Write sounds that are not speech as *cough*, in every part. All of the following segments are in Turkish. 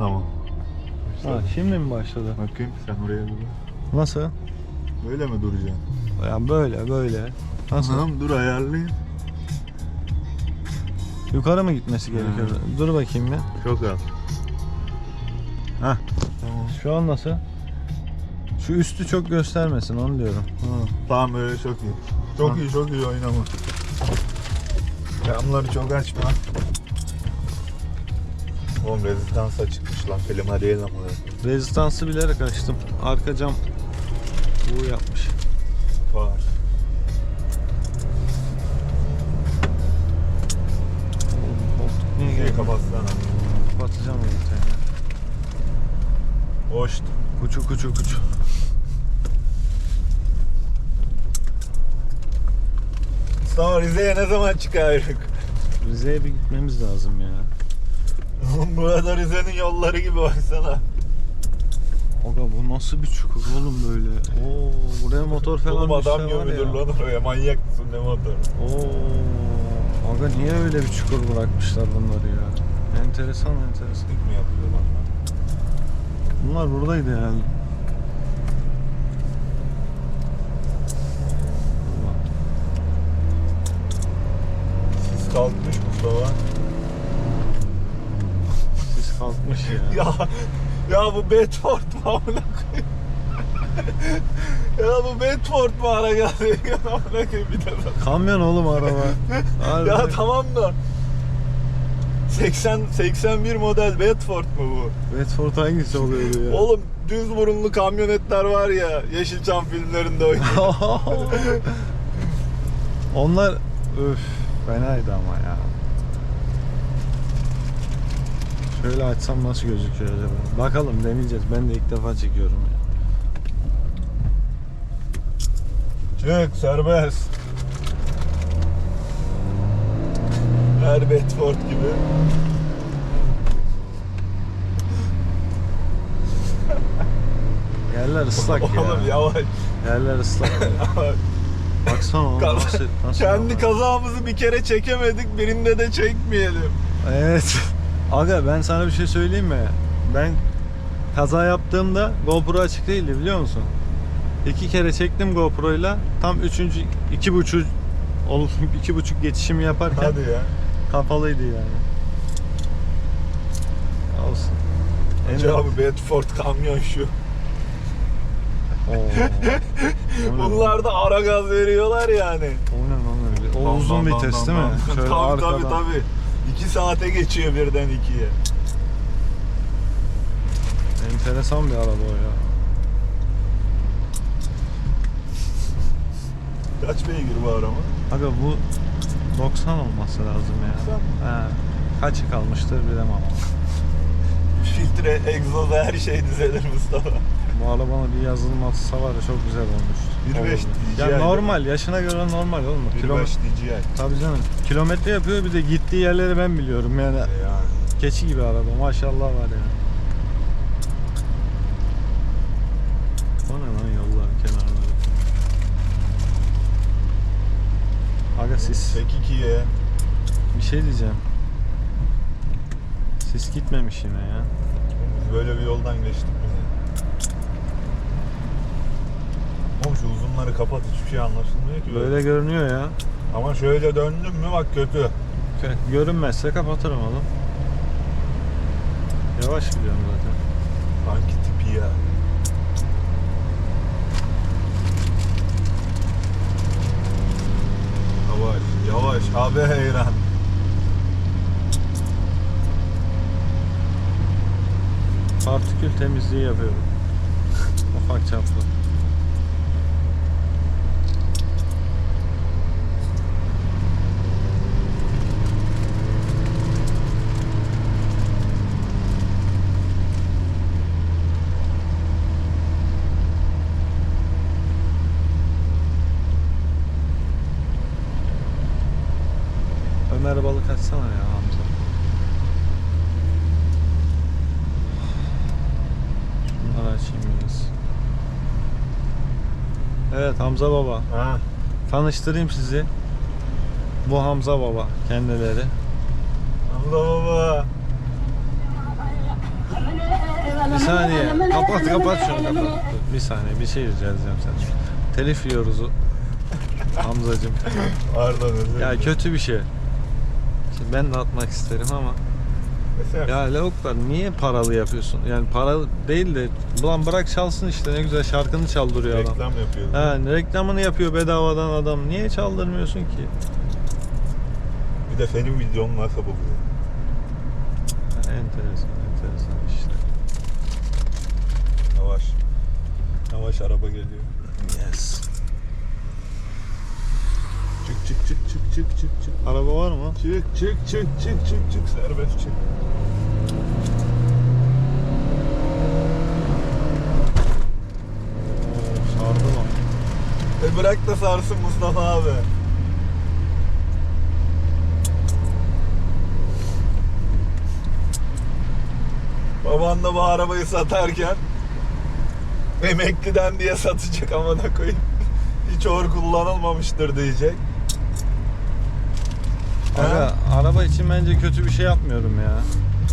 Tamam. Ha, şimdi mi başladı? Bakayım sen oraya bak. Nasıl? Böyle mi duracaksın? Ya böyle böyle. Nasıl? Tamam dur ayarlayayım. Yukarı mı gitmesi gerekiyor? Dur bakayım bir. Çok az. Hah. Tamam. Şu an nasıl? Şu üstü çok göstermesin onu diyorum. Ha, tamam öyle çok iyi. Çok Ha. iyi çok iyi oynama. Camları çok açma. Oğlum rezistansa çıkmış lan klima değil ama. Rezistansı bilerek açtım. Arka cam bu yapmış. Var. Niye kapatsana. Kapatacağım onu ya. Hoş. Kuçu kuçu kuçu. Mustafa Rize'ye ne zaman çıkardık? Rize'ye bir gitmemiz lazım ya. Burada Rize'nin yolları gibi baksana. Aga bu nasıl bir çukur oğlum böyle? Oo buraya motor falan Oğlum adam düşse var gibidir ya. lan oraya manyak mısın ne motoru? Oo. Aga niye öyle bir çukur bırakmışlar bunları ya? Enteresan enteresan. Dik mi yapıyor lan? Bunlar buradaydı yani. Sis kalkmış Mustafa. Sis kalkmış ya. ya ya bu Bedford mu amına ya bu Bedford mu ara geldi? *laughs* amına koyayım bir de bak. Kamyon oğlum araba. *laughs* Harbi. Ya tamam da 80 81 model Bedford mu bu? Bedford hangisi oluyordu ya? Oğlum düz burunlu kamyonetler var ya Yeşilçam filmlerinde oynuyor. *laughs* Onlar öf fenaydı ama ya. Şöyle açsam nasıl gözüküyor acaba? Bakalım deneyeceğiz. Ben de ilk defa çekiyorum ya. Çık serbest. Her Bedford gibi. Yerler ıslak ya. Oğlum yavaş. Yerler ıslak. *laughs* Baksana oğlum Kaz- nasıl, nasıl Kendi hava? kazamızı bir kere çekemedik, birinde de çekmeyelim. Evet. Aga ben sana bir şey söyleyeyim mi? Ben kaza yaptığımda GoPro açık değildi biliyor musun? İki kere çektim GoPro'yla. Tam üçüncü, iki buçuk olup *laughs* iki buçuk geçişimi yaparken Hadi ya. kapalıydı yani. Olsun. Hacı abi Bedford kamyon şu. *laughs* Bunlar da ara gaz veriyorlar yani. O uzun vites değil mi? Şöyle tabii arkadan. tabii tabii. 2 saate geçiyor birden ikiye. Enteresan bir araba o ya. Kaç beygir bu araba? Aga bu 90 olması lazım ya. 90? He. Kaçı kalmıştır bilemem ama. Filtre, egzoz her şey düzelir Mustafa. Bu arabana bir yazılım atılsa var ya çok güzel olmuş. 1.5 Olurdu. DJI Ya normal, yaşına göre normal oğlum. 1.5 Kilometre, DJI. tabii canım. Kilometre yapıyor bir de gittiği yerleri ben biliyorum yani. Yani. Keçi gibi araba maşallah var ya. O ne lan yolların kenarları. Aga sis. Çek ikiye. Bir şey diyeceğim. Sis gitmemiş yine ya. Böyle bir yoldan geçtik uzunları kapat hiçbir şey anlaşılmıyor ki. Böyle görünüyor ya. Ama şöyle döndüm mü bak kötü. Kö- Görünmezse kapatırım oğlum. Yavaş gidiyorum zaten. Hangi tipi ya? Yavaş, yavaş. Abi heyran. Partikül temizliği yapıyorum. *laughs* Ufak çaplı. Ömer balık açsana ya Hamza. Şunları açayım biraz. Evet Hamza Baba. Ha. Tanıştırayım sizi. Bu Hamza Baba kendileri. Hamza baba. Bir saniye. Kapat kapat şunu kapat. Bir saniye bir şey rica edeceğim senden. Telif yiyoruz Hamzacım. Pardon özür Ya dilerim. kötü bir şey. Ben de atmak isterim ama Mesela ya lavuklar niye paralı yapıyorsun? Yani paralı değil de ulan bırak çalsın işte ne güzel şarkını çaldırıyor adam. reklam yapıyoruz. Ha, reklamını yapıyor bedavadan adam. Niye çaldırmıyorsun ki? Bir de senin nasıl buluyor? Ha, enteresan, enteresan işte. Yavaş. Yavaş araba geliyor. Çık çık çık çık çık çık. Araba var mı? Çık çık çık çık çık çık serbest çık. Oo, sardı lan. E bırak da sarsın Mustafa abi. Baban da bu arabayı satarken emekliden diye satacak amına koyayım. Hiç or kullanılmamıştır diyecek. Aga, araba için bence kötü bir şey yapmıyorum ya.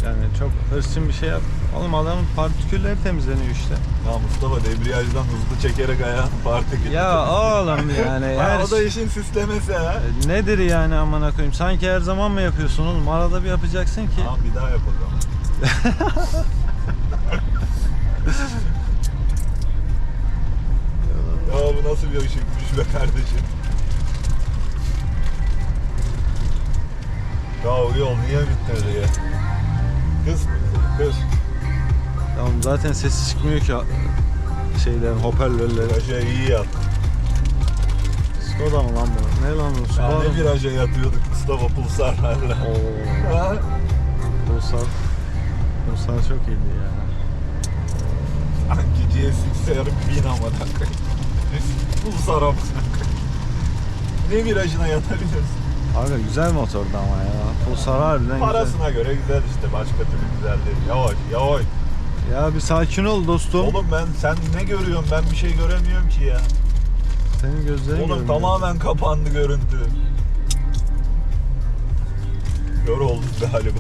Yani çok hırsın bir şey yap. Oğlum adamın partikülleri temizleniyor işte. Ya Mustafa debriyajdan hızlı çekerek ayağını parti Ya oğlum yani *laughs* her o da işin süslemesi ha. E, Nedir yani amına koyayım? Sanki her zaman mı yapıyorsun oğlum? Arada bir yapacaksın ki. Tamam bir daha yapalım. *laughs* ya bu nasıl bir ışıkmış be kardeşim. Ya o yol niye bitmedi ya? Kız, kız. Tamam zaten sesi çıkmıyor ki şeylerin hoparlörleri. Viraja iyi yat. Skoda mı lan bu? Ne lan bu? Ya Subaru ne mu? viraja yatıyorduk Mustafa pulsarlarla. Oo, Ha? Pulsar. Pulsar çok iyiydi ya. Sanki GSX-'e bin amına koyayım. Pulsar koyayım. Ne virajına yatabilirsin? Abi güzel motordu ama ya. Pulsar harbiden güzel. Parasına göre güzel işte. Başka türlü güzel değil. Yavaş yavaş. Ya bir sakin ol dostum. Oğlum ben sen ne görüyorsun? Ben bir şey göremiyorum ki ya. Senin gözlerin Oğlum görmüyor. tamamen kapandı görüntü. Kör olduk galiba.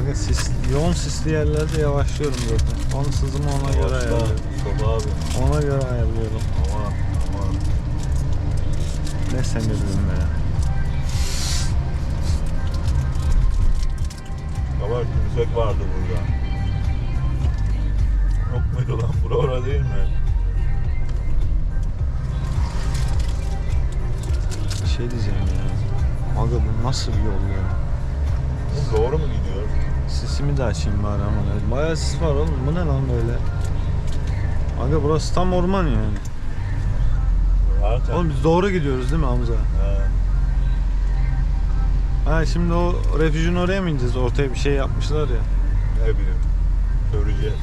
Aga sis, yoğun sisli yerlerde yavaşlıyorum zaten. Onun sızımı ona göre Yavaşla, ayarlıyorum. Abi. Ona göre ayarlıyorum. Aman aman. Ne semirim be. Tümsek vardı burada. Yok muydu lan? Bura ora değil mi? Bir şey diyeceğim ya. Aga bu nasıl bir yol ya? Oğlum doğru mu gidiyor? Sisimi de açayım bari ama. Bayağı sis var oğlum. Bu ne lan böyle? Aga burası tam orman yani. Zaten. Oğlum biz doğru gidiyoruz değil mi Hamza? He. Ha şimdi o refüjün oraya mı ineceğiz? Ortaya bir şey yapmışlar ya. Ne bileyim. Göreceğiz.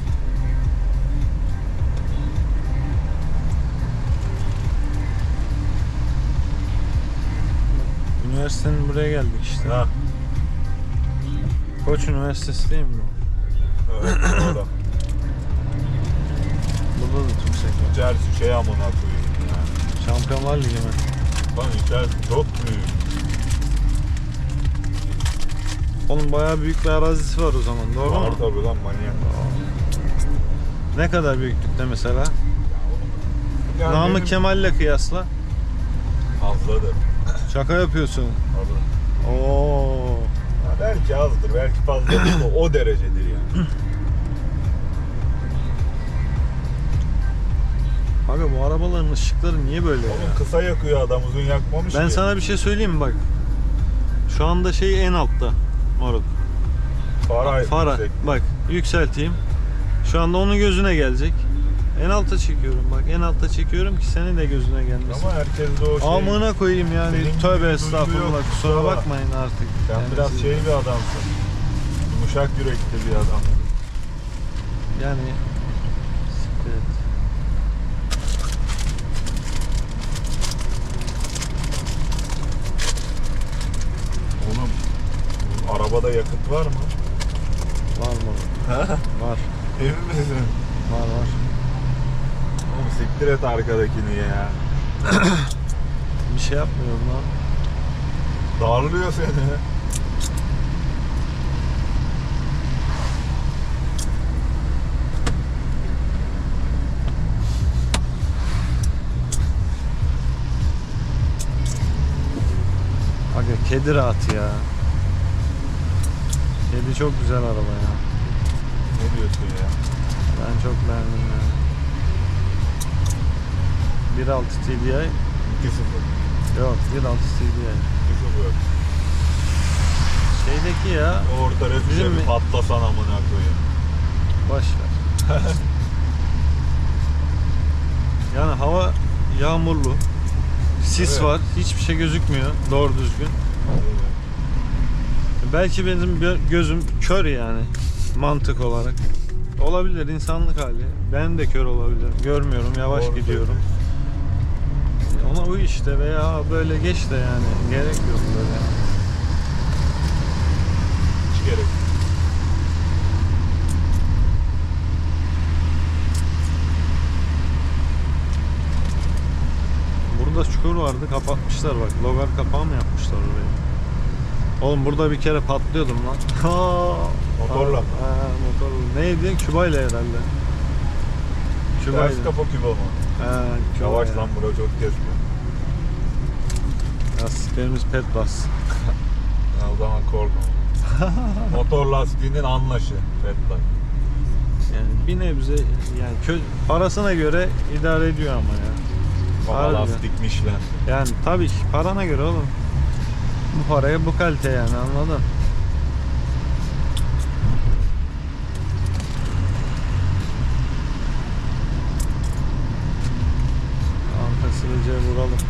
Üniversitenin buraya geldik işte. Ha. Koç Üniversitesi değil mi bu? Evet orada. Burada da yüksek var. İçerisi şey amına koyayım ya. Şampiyonlar Ligi mi? Lan içerisi çok büyük. Oğlum bayağı büyük bir arazisi var o zaman doğru Var mu? tabii lan manyak. Ne kadar büyüklükte mesela? Yani Namık benim- Kemal'le kıyasla. Fazladır. Şaka yapıyorsun. Tabii. Oo. Ha, belki azdır, belki fazladır da o derecedir yani. *clears throat* Aga bu arabaların ışıkları niye böyle ya? Oğlum kısa yakıyor adam, uzun yakmamış Ben ki. sana bir şey söyleyeyim mi bak. Şu anda şey en altta. Moruk. Fara, Fara. Bak yükselteyim. Şu anda onun gözüne gelecek. En alta çekiyorum bak. En alta çekiyorum ki senin de gözüne gelmesin. Ama herkes de o şey. Amına koyayım yani. Senin Tövbe estağfurullah. yok, Kusura bakmayın artık. Sen Yani biraz siz- şey bir adamsın. Yumuşak yürekli bir adam. Yani Arabada yakıt var mı? Var mı? var. Emin misin? Var var. Oğlum siktir et arkadakini ya. *clears throat* Bir şey yapmıyorum lan. Darlıyor seni. Aga kedi rahat ya. Kedi çok güzel araba ya. Ne diyorsun ya? Ben çok beğendim yani. 1.6 TDI 2-0. yok 1.6 TDI. 2-0. Şeydeki ya Orta refüje bir patlasan amına koyayım. boş ver. *laughs* yani hava yağmurlu. Sis Evet. var. Hiçbir şey gözükmüyor doğru düzgün. Belki benim gö- gözüm kör yani mantık olarak. Olabilir insanlık hali. Ben de kör olabilir. Görmüyorum, yavaş Doğru gidiyorum. Ona uy işte veya böyle geç de yani gerek yok böyle. Hiç gerek. yok. Burada çukur vardı kapatmışlar bak. Logar kapağı mı yapmışlar orayı? Oğlum burada bir kere patlıyordum lan. *laughs* Motorla? Ha, motorla. Neydi? Kübayla herhalde. Kübayla. Ters kafa küba mı? Ha, Küba Yavaş ya. lan bura çok kesme. Lastiklerimiz pet bas. Ya o zaman korkma. *laughs* Motor lastiğinin anlaşı. Fetler. Yani bir nebze yani kö- parasına göre idare ediyor ama ya. Baba Harbi. lastik Michelin. Yani tabii ki parana göre oğlum. Bu paraya bu kalite yani anladın? Arka sürücüye vuralım.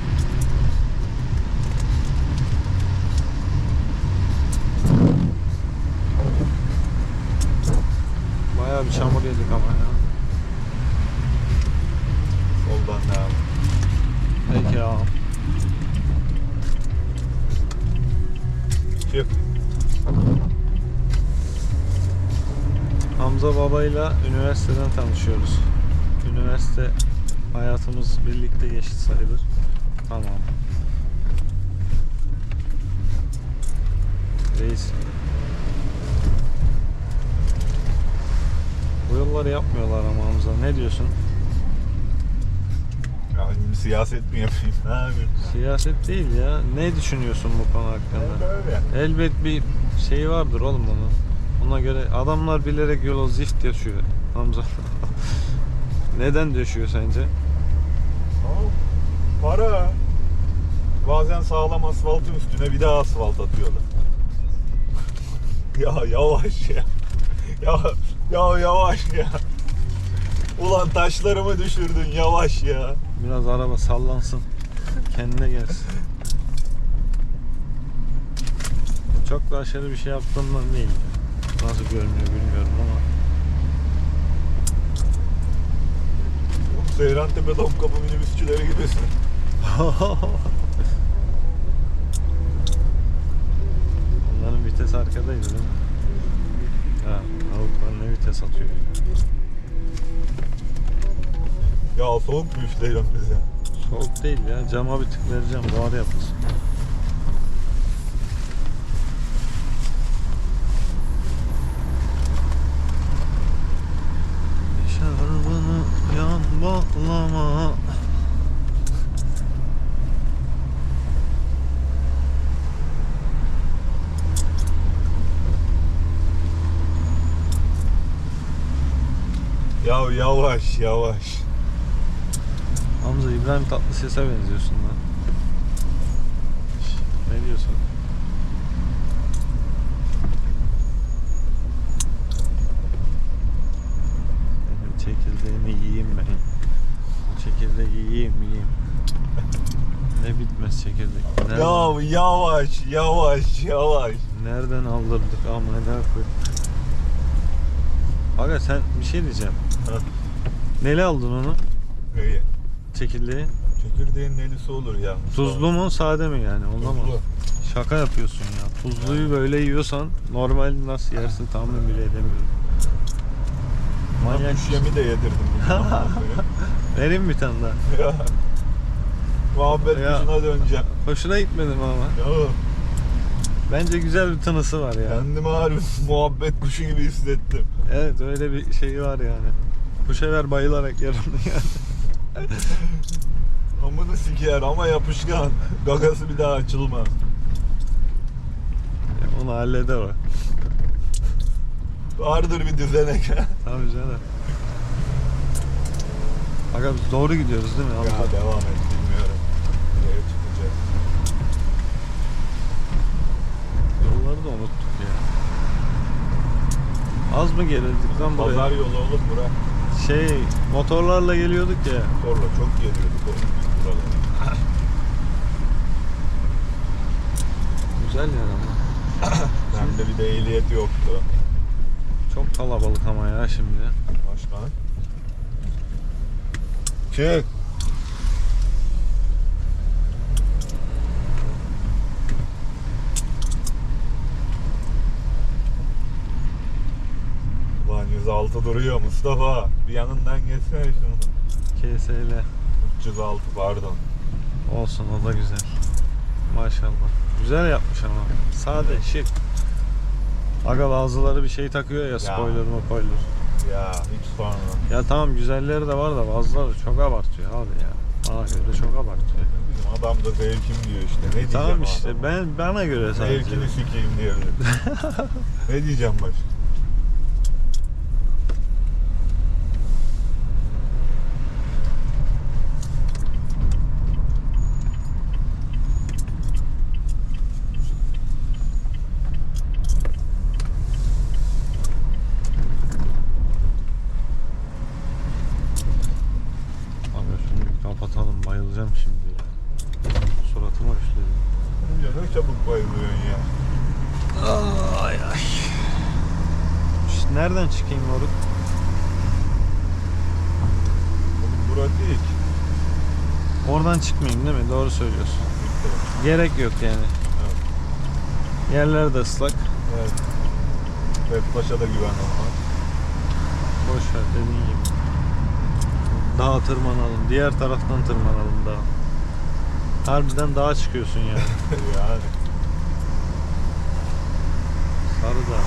Babayla üniversiteden tanışıyoruz. Üniversite hayatımız birlikte geçti sayılır. Tamam. Reis. Bu yolları yapmıyorlar ama Hamza. Ne diyorsun? Ya şimdi siyaset mi yapayım? Ne yapayım? Siyaset değil ya. Ne düşünüyorsun bu konu hakkında? Böyle. Elbet bir şey vardır oğlum onun. Ona göre adamlar bilerek yola zift yaşıyor Hamza. *laughs* Neden düşüyor sence? Para. Bazen sağlam asfaltın üstüne bir daha asfalt atıyorlar. ya yavaş ya. Ya ya yavaş ya. Ulan taşlarımı düşürdün yavaş ya. Biraz araba sallansın. Kendine gelsin. Çok da aşırı bir şey yaptığımdan değil. Nasıl görünüyor bilmiyorum ama. Seyrantepe Topkapı minibüsçüleri gibisin. *laughs* Onların vites arkadaydı değil mi? Ha, Avrupa ne vites atıyor? Ya soğuk mu üfleyiyorsun bize? Soğuk değil ya. Cama bir tık vereceğim. Buhar yapsın. Bağlama. Ya yavaş yavaş. Hamza İbrahim Tatlıses'e benziyorsun lan. Ne diyorsun? Senin çekirdeğini yiyeyim ben. Bu çekirdeği yiyeyim yiyeyim. Ne bitmez çekirdek. Nereden, Ya yavaş yavaş yavaş. nereden aldırdık ama ne koyayım. Aga sen bir şey diyeceğim. Ha. Neli aldın onu? İyi. Çekirdeği. Çekirdeğin nelisi olur ya. Tuzlu mu sade mi yani? Ondan mı? Tuzlu. Şaka yapıyorsun ya. Tuzluyu böyle yiyorsan normal nasıl yersin tahmin bile edemiyorum. Manyak. Manyak yemi de yedirdim. *laughs* sonra. Vereyim bir tane daha. ya. Muhabbet Ya. kuşuna döneceğim. Hoşuna gitmedi mi ama? Ya. Bence güzel bir tınısı var ya. Kendimi harbi *laughs* muhabbet kuşu gibi hissettim. Evet öyle bir şey var yani. Bu sefer bayılarak yerim yani. *laughs* Amını siker ama yapışkan. Gagası bir daha açılmaz. onu halleder o. Vardır bir düzenek. *laughs* Tabii canım. Aga biz doğru gidiyoruz değil mi? ya devam et bilmiyorum. Nereye çıkacağız? Yolları da unuttuk ya. Az mı gelirdik lan buraya? Pazar yolu oğlum bura. Şey motorlarla geliyorduk ya. Sonra çok geliyorduk oğlum biz buralara. Güzel yer ama. *coughs* Hem de bir de ehliyet yoktu. Çok kalabalık ama ya şimdi. Başkan. Çık. Ulan 106 duruyor Mustafa. Bir yanından geçsene şunu. KSL 306 pardon. olsun o da güzel. Maşallah. Güzel yapmış ama. Sade, şık. Aga bazıları bir şey takıyor ya, spoiler spoiler. Ya hiç sorma. Ya tamam güzelleri de var da bazıları çok abartıyor abi ya. Bana göre çok abartıyor. Bizim adam da zevkim diyor işte. Ne diyeceğim Tamam işte adama? ben bana göre sadece. Zevkini sikeyim diyebilir. *laughs* ne diyeceğim baş? Abi şunu bir kapatalım bayılacağım şimdi ya. Suratıma üfledi. Ya ne çabuk bayılıyorsun ya. Ay ay. Şşt, Nereden çıkayım moruk? Oğlum burası ilk. Oradan çıkmayayım değil mi? Doğru söylüyorsun. Bitti. Gerek yok yani. Evet. Yerler de ıslak. Evet. Paşa da güven olmaz. Boş ver dediğin gibi. Dağa tırmanalım. Diğer taraftan tırmanalım dağa. Harbiden dağa çıkıyorsun yani. *laughs* yani. Sarı dağ.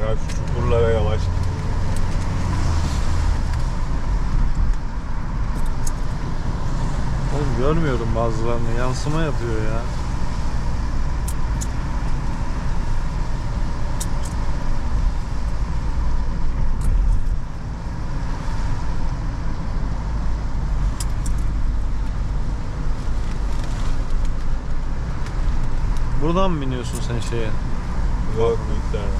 Ya şu çukurlara yavaş git. Oğlum görmüyorum bazılarını. Yansıma yapıyor ya. Buradan mı biniyorsun sen şeye? Yok büyükler.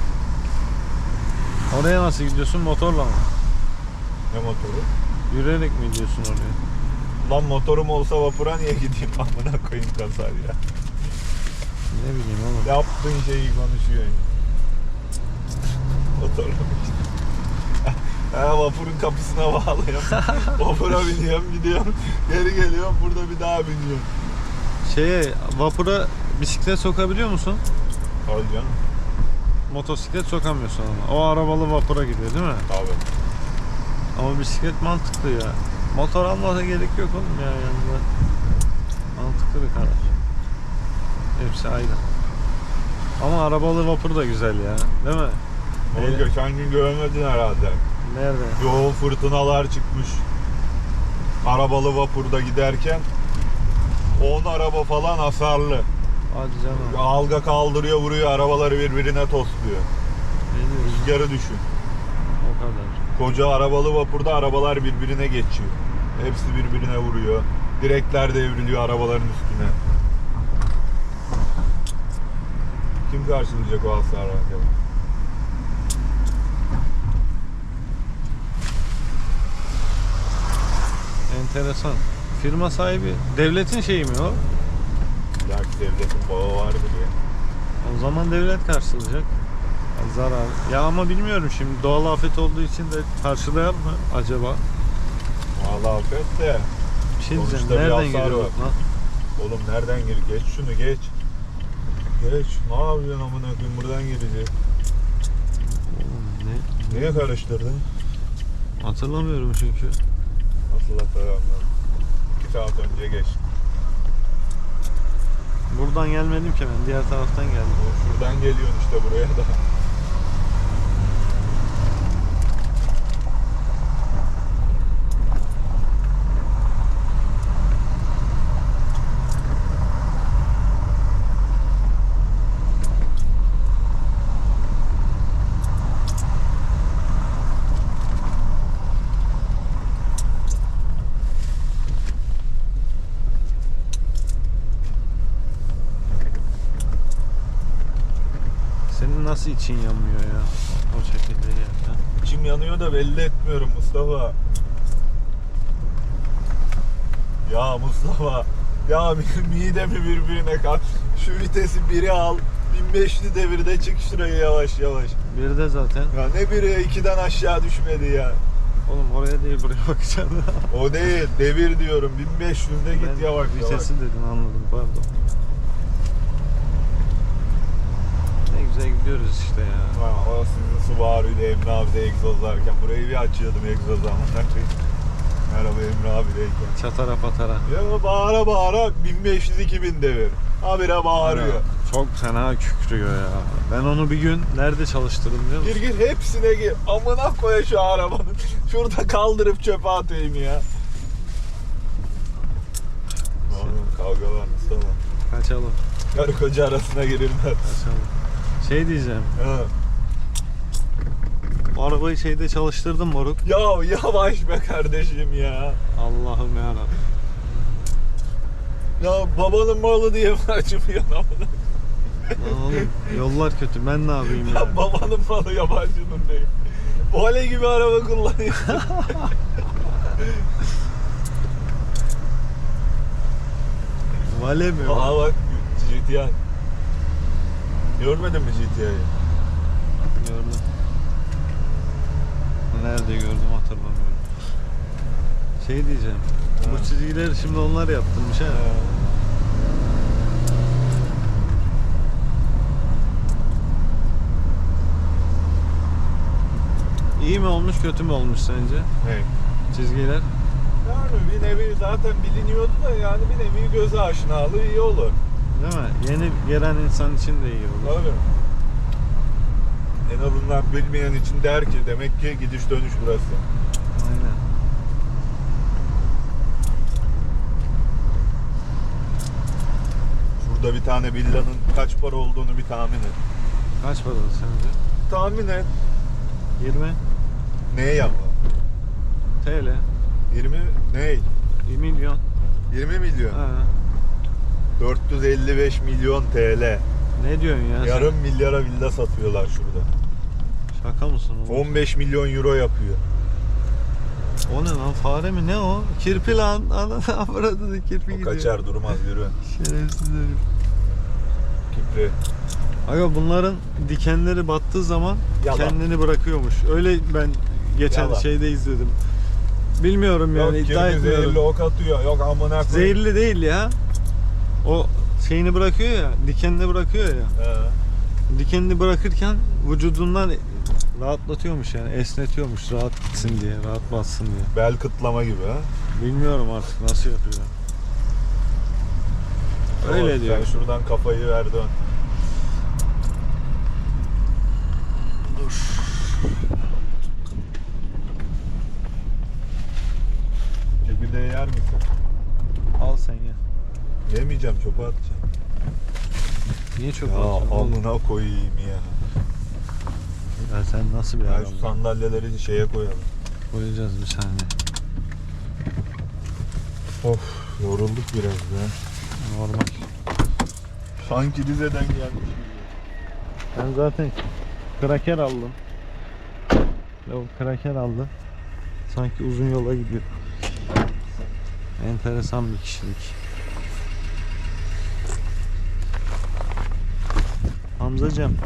Oraya nasıl gidiyorsun? Motorla mı? Ne motoru? Yürüyerek mi gidiyorsun oraya? Lan motorum olsa vapura niye gideyim *laughs* amına koyayım kasar ya. Ne bileyim oğlum. Yaptığın şeyi konuşuyorsun. Motorum işte. *laughs* Ha, vapurun kapısına bağlıyorum. *laughs* Vapura biniyorum gidiyorum. Geri geliyorum burada bir daha biniyorum. Şeye vapura bisiklet sokabiliyor musun? Tabii canım. Motosiklet sokamıyorsun ama. O arabalı vapura gidiyor değil mi? Tabii. Ama bisiklet mantıklı ya. Motor almana gerek yok oğlum ya yanında. Mantıklı bir karar. Hepsi aynı. Ama arabalı vapur da güzel ya. Değil mi? Onu Eyle- geçen gün görmedin herhalde. Nerede? Yoğun fırtınalar çıkmış. Arabalı vapurda giderken 10 araba falan hasarlı. Hadi canım. Alga kaldırıyor vuruyor arabaları birbirine tosluyor. Rüzgarı düşün. O kadar. Koca arabalı vapurda arabalar birbirine geçiyor. Hepsi birbirine vuruyor. Direkler devriliyor arabaların üstüne. Kim karşılayacak o hasarı acaba? Enteresan. Firma sahibi devletin şeyi mi o? Belki devletin bağı vardır ya. O zaman devlet karşılayacak. Zarar. Ya ama bilmiyorum şimdi doğal afet olduğu için de karşılayar mı acaba? Vallahi afet de. Bir şey diyeceğim. Sonuçta bir Nereden hasar giriyor var. Oğlum nereden gir? Geç şunu geç. Geç. Ne yapıyorsun amına koyayım buradan girecek. Oğlum ne? Niye karıştırdın? Hatırlamıyorum çünkü. Nasıl hatırlamıyorum. İki saat önce geç. Buradan gelmedim ki ben. Diğer taraftan geldim. Şuradan geliyorsun işte buraya da. senin nasıl için yanmıyor ya? O şekilde yerken. İçim yanıyor da belli etmiyorum Mustafa. Ya Mustafa. Ya midemi birbirine kat. Şu vitesi biri al. 1500 devirde çık şuraya yavaş yavaş. Bir de zaten. Ya ne biri ikiden aşağı düşmedi ya. Oğlum oraya değil buraya bakacaksın. O değil devir diyorum 1500'de git Ben yavaş yavaş. Vitesi dedin anladım pardon. Ne güzel gidiyoruz işte ya. Ha, o sizin Subaru'yla Emre abi de egzozlarken burayı bir açıyordum egzoz ama. Merhaba Emre abideyken. Çatara patara. Ya bağıra bağıra 1500-2000 devir. Habire bağırıyor. Çok fena kükrüyor ya. Ben onu bir gün nerede çalıştırdım biliyor musun? Gir gir hepsine gir. Amına koya şu arabanın. *laughs* Şurada kaldırıp çöpe atayım ya. Oğlum kavga var Mustafa. Kaçalım. Karı koca arasına girilmez. Kaçalım. Şey diyeceğim. Ha. O arabayı şeyde çalıştırdım moruk. Ya yavaş be kardeşim ya. Allah'ım yarabbim. Ya babanın malı diye *laughs* mi acımıyor? Lan oğlum yollar kötü ben ne yapayım ya? Ya babanın malı yabancının değil. Vale gibi araba kullanıyor. Vale mi? Aha bak GTI. Görmedin mi GTI'yi? Gördüm. Nerede gördüm hatırlamıyorum. Şey diyeceğim. Ha. Bu çizgileri şimdi onlar yaptırmış ha. İyi mi olmuş kötü mü olmuş sence Ne? çizgiler? Yani bir nevi zaten biliniyordu da yani bir nevi göze aşinalığı iyi olur. Değil mi? Yeni gelen insan için de iyi olur. Tabii. En azından bilmeyen için der ki demek ki gidiş dönüş burası. Aynen. Şurada bir tane villanın kaç para olduğunu bir tahmin et. Kaç para sence? Tahmin et. 20 Neye yapma? TL. 20 ne? 1 milyon. 20 milyon. Ha. 455 milyon TL. Ne diyorsun ya? sen? Yarım milyara villa satıyorlar şurada. Şaka mısın oğlum? 15 milyon euro yapıyor. O ne lan fare mi ne o? Kirpi lan. *laughs* Ana avradı da kirpi O gidiyor. kaçar durmaz yürü. Şerefsiz herif. Kipri. Aga bunların dikenleri battığı zaman Yalan. kendini bırakıyormuş. Öyle ben geçen Yalan. şeyde izledim. Bilmiyorum yani Yok iddia kirpi etmiyorum. zehirli ok atıyor. Yok amına koyayım. Zehirli değil ya. O şeyini bırakıyor ya, dikenini bırakıyor ya. He. Dikenini bırakırken vücudundan rahatlatıyormuş yani esnetiyormuş rahat gitsin diye, rahat bassın diye. Bel kıtlama gibi ha. Bilmiyorum artık nasıl yapıyor. Öyle Oğlum, diyor. Sen şuradan kafayı ver dön. Dur. Çekirdeği yer misin? Al sen ya. Yemeyeceğim çöpe atacağım. Niye çok Ya amına koyayım ya. Ya sen nasıl bir Ya adamsın? şu sandalyeleri şeye koyalım. Koyacağız bir saniye. Of yorulduk biraz ya. Normal. Sanki Rize'den gelmiş gibi. Ben zaten kraker aldım. Lavuk kraker aldı. Sanki uzun yola gidiyor. Enteresan bir kişilik. Hamzacığım